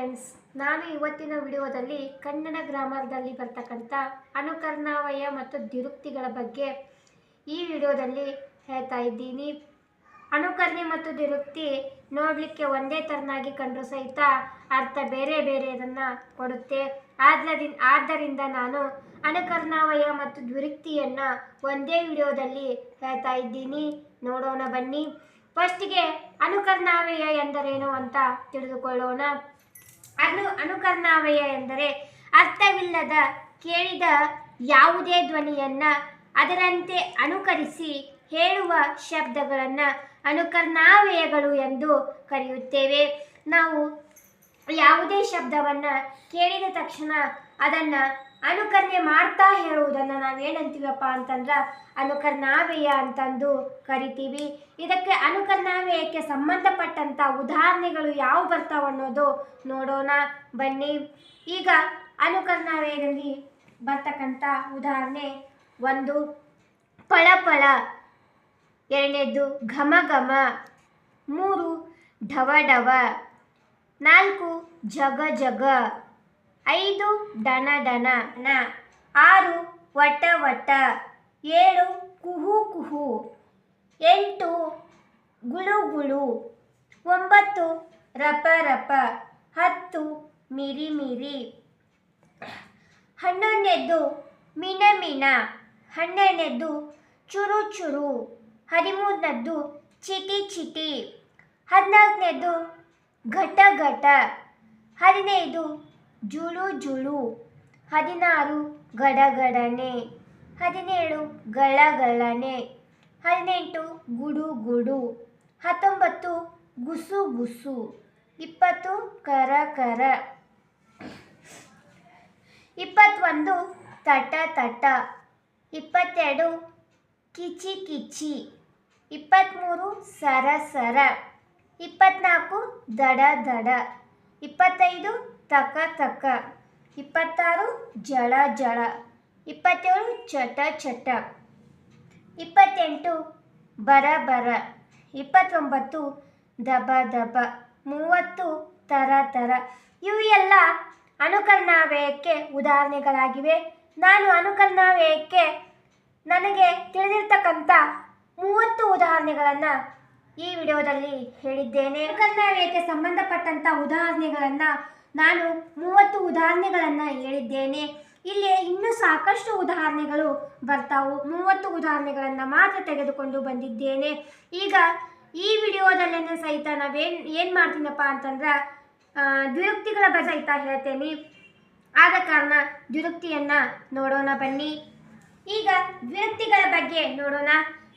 Friends, ನಾನು ಇವತ್ತಿನ ವಿಡಿಯೋದಲ್ಲಿ ಕನ್ನಡ ಗ್ರಾಮರ್ದಲ್ಲಿ ಬರ್ತಕ್ಕಂಥ ಅನುಕರ್ಣಾವಯ ಮತ್ತು ದ್ವಿರುಕ್ತಿಗಳ ಬಗ್ಗೆ ಈ ವಿಡಿಯೋದಲ್ಲಿ ಹೇಳ್ತಾ ಇದ್ದೀನಿ. ಅನುಕರಣೆ ಮತ್ತು ದ್ವಿರುಕ್ತಿ ನೋಡಲಿಕ್ಕೆ ಒಂದೇ ಥರನಾಗಿ ಕಂಡರೂ ಸಹಿತ ಅರ್ಥ ಬೇರೆ ಬೇರೆಯದನ್ನು ಕೊಡುತ್ತೆ. ಆದ್ದರಿಂದ ಆದ್ದರಿಂದ ನಾನು ಅನುಕರ್ಣಾವಯ ಮತ್ತು ದ್ವಿರುಕ್ತಿಯನ್ನು ಒಂದೇ ವಿಡಿಯೋದಲ್ಲಿ ಹೇಳ್ತಾ ಇದ್ದೀನಿ. ನೋಡೋಣ ಬನ್ನಿ. ಫಸ್ಟಿಗೆ ಅನುಕರ್ಣಾವಯ ಎಂದರೇನು ಅಂತ ತಿಳಿದುಕೊಳ್ಳೋಣ. ಅನು ಅನುಕರ್ಣಾವಯ ಎಂದರೆ ಅರ್ಥವಿಲ್ಲದ ಕೇಳಿದ ಯಾವುದೇ ಧ್ವನಿಯನ್ನು ಅದರಂತೆ ಅನುಕರಿಸಿ ಹೇಳುವ ಶಬ್ದಗಳನ್ನು ಅನುಕರ್ಣಾವಯಗಳು ಎಂದು ಕರೆಯುತ್ತೇವೆ. ನಾವು ಯಾವುದೇ ಶಬ್ದವನ್ನು ಕೇಳಿದ ತಕ್ಷಣ ಅದನ್ನು ಅನುಕರಣೆ ಮಾಡ್ತಾ ಹೇಳುವುದನ್ನು ನಾವೇನಂತೀವಪ್ಪ ಅಂತಂದ್ರೆ ಅನುಕರ್ಣಾವ್ಯಯ ಅಂತಂದು ಕರಿತೀವಿ. ಇದಕ್ಕೆ ಅನುಕರ್ಣಾವ್ಯಯಕ್ಕೆ ಸಂಬಂಧಪಟ್ಟಂಥ ಉದಾಹರಣೆಗಳು ಯಾವ ಬರ್ತಾವ ಅನ್ನೋದು ನೋಡೋಣ, ಬನ್ನಿ. ಈಗ ಅನುಕರ್ಣಾವ್ಯಯದಲ್ಲಿ ಬರ್ತಕ್ಕಂಥ ಉದಾಹರಣೆ ಒಂದು, ಪಳಪಳ. ಎರಡನೇದು ಘಮ ಘಮ ಮೂರು ಢವ ಢವ ನಾಲ್ಕು ಜಗ ಜಗ ಐದು ಡನ ಡನ ನ. ಆರು ವಟ ವಟ. ಏಳು ಕುಹು ಕುಹು. ಎಂಟು ಗುಳು ಗುಳು. ಒಂಬತ್ತು ರಪ ರಪ. ಹತ್ತು ಮಿರಿ ಮಿರಿ. ಹನ್ನೊಂದನೇದ್ದು ಮಿನ ಮಿನ. ಹನ್ನೆರಡನೇದ್ದು ಚುರು ಚುರು. ಹದಿಮೂರನೇದ್ದು ಚಿಟಿ ಚಿಟಿ. ಹದಿನಾಲ್ಕನೇದ್ದು ಘಟ ಘಟ. ಹದಿನೈದು ಜುಳು ಜುಳು. ಹದಿನಾರು ಗಡಗಡನೆ. ಹದಿನೇಳು ಗಳಗಳನೆ. ಹದಿನೆಂಟು ಗುಡು ಗುಡು. ಹತ್ತೊಂಬತ್ತು ಗುಸು ಗುಸು. ಇಪ್ಪತ್ತು ಕರ ಕರ. ಇಪ್ಪತ್ತೊಂದು ತಟ ತಟ. ಇಪ್ಪತ್ತೆರಡು ಕಿಚಿ ಕಿಚಿ. ಇಪ್ಪತ್ತ್ಮೂರು ಸರ ಸರ. ಇಪ್ಪತ್ನಾಲ್ಕು ದಡ ದಡ. ಇಪ್ಪತ್ತೈದು ತಕ ತಕ. ಇಪ್ಪತ್ತಾರು ಜಳ ಜಳ. ಇಪ್ಪತ್ತೇಳು ಚಟ ಚಟ. ಇಪ್ಪತ್ತೆಂಟು ಬರ ಬರ. ಇಪ್ಪತ್ತೊಂಬತ್ತು ದಬ ದಬ. ಮೂವತ್ತು ತರ ತರ. ಇವು ಎಲ್ಲ ಅನುಕರ್ಣಾವಯಕ್ಕೆ ಉದಾಹರಣೆಗಳಾಗಿವೆ. ನಾನು ಅನುಕರ್ಣಾವಯಕ್ಕೆ ನನಗೆ ತಿಳಿದಿರ್ತಕ್ಕಂಥ ಮೂವತ್ತು ಉದಾಹರಣೆಗಳನ್ನು ಈ ವಿಡಿಯೋದಲ್ಲಿ ಹೇಳಿದ್ದೇನೆ. ಅನುಕರ್ಣಾವಯಕ್ಕೆ ಸಂಬಂಧಪಟ್ಟಂಥ ಉದಾಹರಣೆಗಳನ್ನು ನಾನು ಮೂವತ್ತು ಉದಾಹರಣೆಗಳನ್ನು ಹೇಳಿದ್ದೇನೆ. ಇಲ್ಲಿ ಇನ್ನೂ ಸಾಕಷ್ಟು ಉದಾಹರಣೆಗಳು ಬರ್ತಾವು. ಮೂವತ್ತು ಉದಾಹರಣೆಗಳನ್ನು ಮಾತ್ರ ತೆಗೆದುಕೊಂಡು ಬಂದಿದ್ದೇನೆ. ಈಗ ಈ ವಿಡಿಯೋದಲ್ಲೇನೆ ಸಹಿತ ನಾವೇನು, ಏನು ಮಾಡ್ತೀನಪ್ಪ ಅಂತಂದ್ರೆ ದ್ವಿರುಕ್ತಿಗಳ ಬಗ್ಗೆ ಸಹಿತ ಹೇಳ್ತೇನೆ. ಆದ ಕಾರಣ ದ್ವಿರುಕ್ತಿಯನ್ನು ನೋಡೋಣ ಬನ್ನಿ. ಈಗ ದ್ವಿರುಕ್ತಿಗಳ ಬಗ್ಗೆ ನೋಡೋಣ.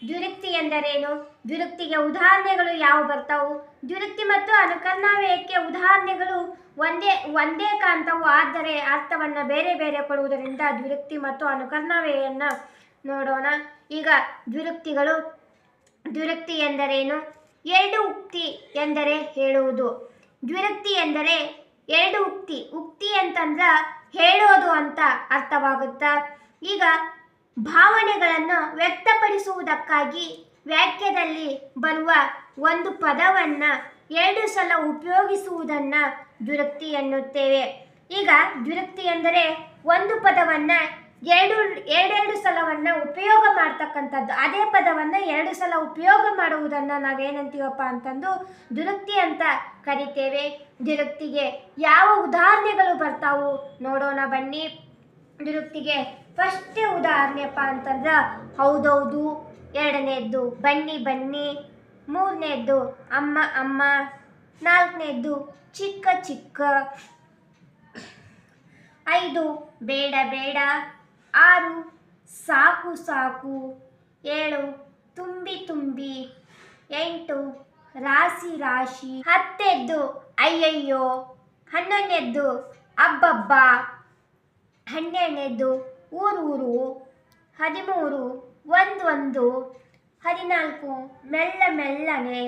ದ್ವಿರುಕ್ತಿ ಎಂದರೇನು? ದ್ವಿರುಕ್ತಿಗೆ ಉದಾಹರಣೆಗಳು ಯಾವ ಬರ್ತಾವು? ದ್ವಿರುಕ್ತಿ ಮತ್ತು ಅನುಕರ್ಣಾವ್ಯಯಕ್ಕೆ ಉದಾಹರಣೆಗಳು ಒಂದೇ ಒಂದೇ ಕಾಂತವು, ಆದರೆ ಅರ್ಥವನ್ನು ಬೇರೆ ಬೇರೆ ಕೊಡುವುದರಿಂದ ದ್ವಿರುಕ್ತಿ ಮತ್ತು ಅನುಕರ್ಣಾವ್ಯಯನ್ನು ನೋಡೋಣ. ಈಗ ದ್ವಿರುಕ್ತಿಗಳು, ದ್ವಿರುಕ್ತಿ ಎಂದರೇನು? ಎರಡು ಉಕ್ತಿ ಎಂದರೆ ಹೇಳುವುದು. ದ್ವಿರುಕ್ತಿ ಎಂದರೆ ಎರಡು ಉಕ್ತಿ. ಉಕ್ತಿ ಅಂತಂದ್ರೆ ಹೇಳೋದು ಅಂತ ಅರ್ಥವಾಗುತ್ತಾ? ಈಗ ಭಾವನೆಗಳನ್ನು ವ್ಯಕ್ತಪಡಿಸುವುದಕ್ಕಾಗಿ ವಾಕ್ಯದಲ್ಲಿ ಬರುವ ಒಂದು ಪದವನ್ನು ಎರಡು ಸಲ ಉಪಯೋಗಿಸುವುದನ್ನು ದುರಕ್ತಿ ಎನ್ನುತ್ತೇವೆ. ಈಗ ದುರಕ್ತಿ ಎಂದರೆ ಒಂದು ಪದವನ್ನು ಎರಡು, ಎರಡೆರಡು ಸಲವನ್ನು ಉಪಯೋಗ ಮಾಡ್ತಕ್ಕಂಥದ್ದು. ಅದೇ ಪದವನ್ನು ಎರಡು ಸಲ ಉಪಯೋಗ ಮಾಡುವುದನ್ನು ನಾವೇನಂತೀವಪ್ಪ ಅಂತಂದು ದುರುಕ್ತಿ ಅಂತ ಕರಿತೇವೆ. ದುರುಕ್ತಿಗೆ ಯಾವ ಉದಾಹರಣೆಗಳು ಬರ್ತಾವು ನೋಡೋಣ ಬನ್ನಿ. ದುರುಕ್ತಿಗೆ ಫಸ್ಟೇ ಉದಾಹರಣೆಪ್ಪ ಅಂತಂದ್ರೆ, ಹೌದೌದು, ಎರಡನೇದ್ದು ಬನ್ನಿ ಬನ್ನಿ, ಮೂರನೇದ್ದು ಅಮ್ಮ ಅಮ್ಮ, ನಾಲ್ಕನೇದ್ದು ಚಿಕ್ಕ ಚಿಕ್ಕ, ಐದು ಬೇಡ ಬೇಡ, ಆರು ಸಾಕು ಸಾಕು, ಏಳು ತುಂಬಿ ತುಂಬಿ, ಎಂಟು ರಾಶಿ ರಾಶಿ, ಹತ್ತೆದ್ದು ಅಯ್ಯಯ್ಯೋ, ಹನ್ನೊಂದನೇದ್ದು ಅಬ್ಬಬ್ಬ, ಹನ್ನೆರಡನೇದ್ದು ಊರೂರು ಹದಿಮೂರು ಒಂದೊಂದು ಹದಿನಾಲ್ಕು, ಮೆಲ್ಲ ಮೆಲ್ಲನೆ,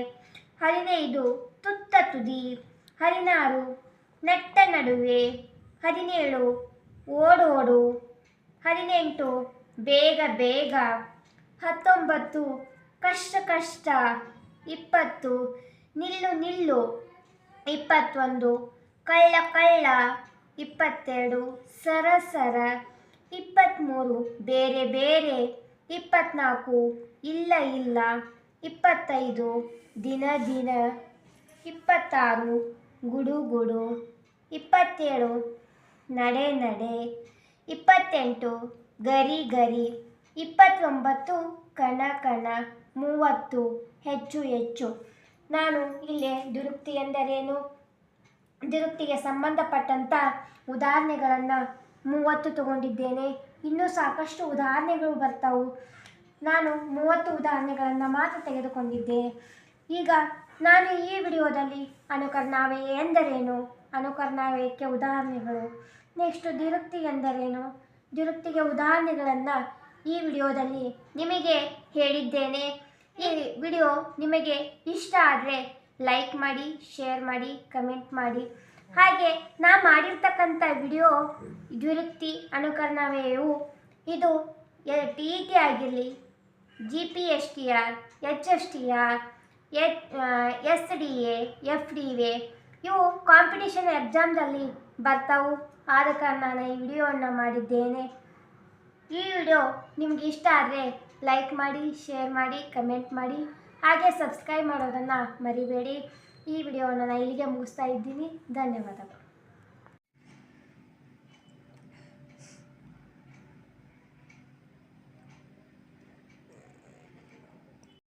ಹದಿನೈದು, ತುತ್ತ ತುದಿ, ಹದಿನಾರು, ನೆಟ್ಟ ನಡುವೆ, ಹದಿನೇಳು ಓಡೋಡು ಹದಿನೆಂಟು, ಬೇಗ ಬೇಗ, ಹತ್ತೊಂಬತ್ತು, ಕಷ್ಟ ಕಷ್ಟ, ಇಪ್ಪತ್ತು, ನಿಲ್ಲು ನಿಲ್ಲು, ಇಪ್ಪತ್ತೊಂದು, ಕಳ್ಳ ಕಳ್ಳ, ಇಪ್ಪತ್ತೆರಡು, ಸರ ಸರ. ಇಪ್ಪತ್ತ್ಮೂರು ಬೇರೆ ಬೇರೆ, ಇಪ್ಪತ್ನಾಲ್ಕು ಇಲ್ಲ ಇಲ್ಲ, ಇಪ್ಪತ್ತೈದು ದಿನ ದಿನ, ಇಪ್ಪತ್ತಾರು ಗುಡು ಗುಡು, ಇಪ್ಪತ್ತೇಳು ನಡೆ ನಡೆ, ಇಪ್ಪತ್ತೆಂಟು ಗರಿ ಗರಿ, ಇಪ್ಪತ್ತೊಂಬತ್ತು ಕಣ ಕಣ, ಮೂವತ್ತು ಹೆಚ್ಚು ಹೆಚ್ಚು. ನಾನು ಇಲ್ಲಿ ದುರುಕ್ತಿ ಎಂದರೇನು? ದುರುಕ್ತಿಗೆ ಸಂಬಂಧಪಟ್ಟಂಥ ಉದಾಹರಣೆಗಳನ್ನು ಮೂವತ್ತು ತಗೊಂಡಿದ್ದೇನೆ. ಇನ್ನೂ ಸಾಕಷ್ಟು ಉದಾಹರಣೆಗಳು ಬರ್ತಾವು. ನಾನು ಮೂವತ್ತು ಉದಾಹರಣೆಗಳನ್ನು ಮಾತ್ರ ತೆಗೆದುಕೊಂಡಿದ್ದೇನೆ ಈಗ ನಾನು ಈ ವಿಡಿಯೋದಲ್ಲಿ ಅನುಕರ್ಣಾವೆ ಎಂದರೇನು? ಅನುಕರ್ಣಾವಯಕ್ಕೆ ಉದಾಹರಣೆಗಳು. ನೆಕ್ಸ್ಟ್ ದಿರುಕ್ತಿ ಎಂದರೇನು? ದಿರುಕ್ತಿಗೆ ಉದಾಹರಣೆಗಳನ್ನು ಈ ವಿಡಿಯೋದಲ್ಲಿ ನಿಮಗೆ ಹೇಳಿದ್ದೇನೆ. ಈ ವಿಡಿಯೋ ನಿಮಗೆ ಇಷ್ಟ ಆದರೆ ಲೈಕ್ ಮಾಡಿ, ಶೇರ್ ಮಾಡಿ, ಕಮೆಂಟ್ ಮಾಡಿ. ಹಾಗೆ ನಾ ಮಾಡಿರ್ತಕ್ಕಂಥ ವಿಡಿಯೋ ದ್ವಿರುಕ್ತಿ ಅನುಕರಣಾವ್ಯಯವು ಇದು ಟಿ ಇ ಟಿ ಆಗಿರಲಿ G P S T R H S T R S D A F D A ಇವು ಕಾಂಪಿಟೇಷನ್ ಎಕ್ಸಾಮ್ದಲ್ಲಿ ಬರ್ತಾವು. ಆದ ಕಾರಣ ನಾನು ಈ ವಿಡಿಯೋವನ್ನು ಮಾಡಿದ್ದೇನೆ. ಈ ವಿಡಿಯೋ ನಿಮ್ಗೆ ಇಷ್ಟ ಆದರೆ ಲೈಕ್ ಮಾಡಿ, ಶೇರ್ ಮಾಡಿ, ಕಮೆಂಟ್ ಮಾಡಿ, ಹಾಗೆ ಸಬ್ಸ್ಕ್ರೈಬ್ ಮಾಡೋದನ್ನು ಮರಿಬೇಡಿ. ಈ ವಿಡಿಯೋವನ್ನು ನಾನು ಇಲ್ಲಿಗೆ ಮುಗಿಸ್ತಾ ಇದ್ದೀನಿ. ಧನ್ಯವಾದಗಳು.